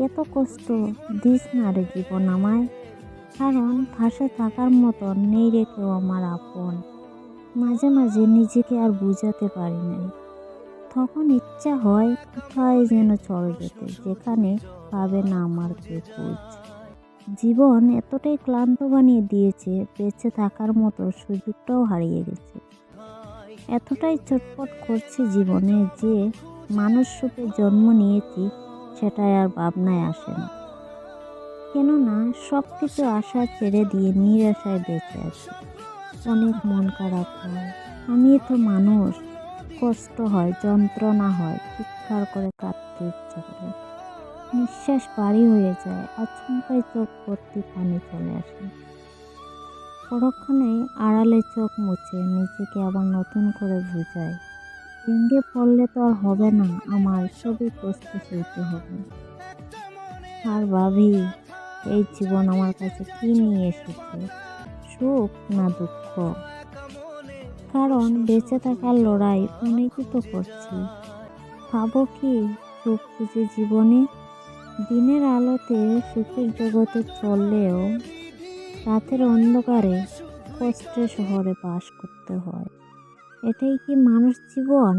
এত কষ্ট দিস না রে জীবন আমায়। কারণ পাশে থাকার মতন নেই রে কেউ আমার আপন। মাঝে মাঝে নিজেকে আর বুঝাতে পারি নাই। তখন ইচ্ছা হয়, কোথায় যেন চলে যেতে, যেখানে পাবে না আমার কেউ খোঁজ। জীবন এতটাই ক্লান্ত বানিয়ে দিয়েছে, বেঁচে থাকার মতো সুযোগটাও হারিয়ে গেছে। এতটাই চটপট করছে জীবনে যে মানুষ রূপে জন্ম নিয়েছি সেটাই আর ভাবনায় আসে না। কেননা সব কিছু আশা ছেড়ে দিয়ে নিরাশায় বেঁচে আছি। অনেক মন খারাপ হয়। আমি তো মানুষ। কষ্ট হয়, যন্ত্রণা হয় চিৎকার করে কাঁদতে ইচ্ছা করে। নিঃশ্বাস বাড়ি হয়ে যায় আচমকায় চোখ ভর্তি পানি চলে আসে। পরক্ষণে আড়ালে চোখ মুছে নিজেকে আবার নতুন করে বুঝায়। ভেঙে পড়লে তো আর হবে না, আমার সবই কষ্ট সইতে হবে। আর ভাবি, এই জীবন আমার কাছে কি নিয়ে এসেছে? সুখ না দুঃখ? কারণ বেঁচে থাকার লড়াই অনেকই তো করছি। ভাবো কি, সুখ খুঁজে জীবনে দিনের আলোতে সুখের জগতে চললেও রাতের অন্ধকারে কষ্টের শহরে বাস করতে হয়। এটাই কি মানুষ জীবন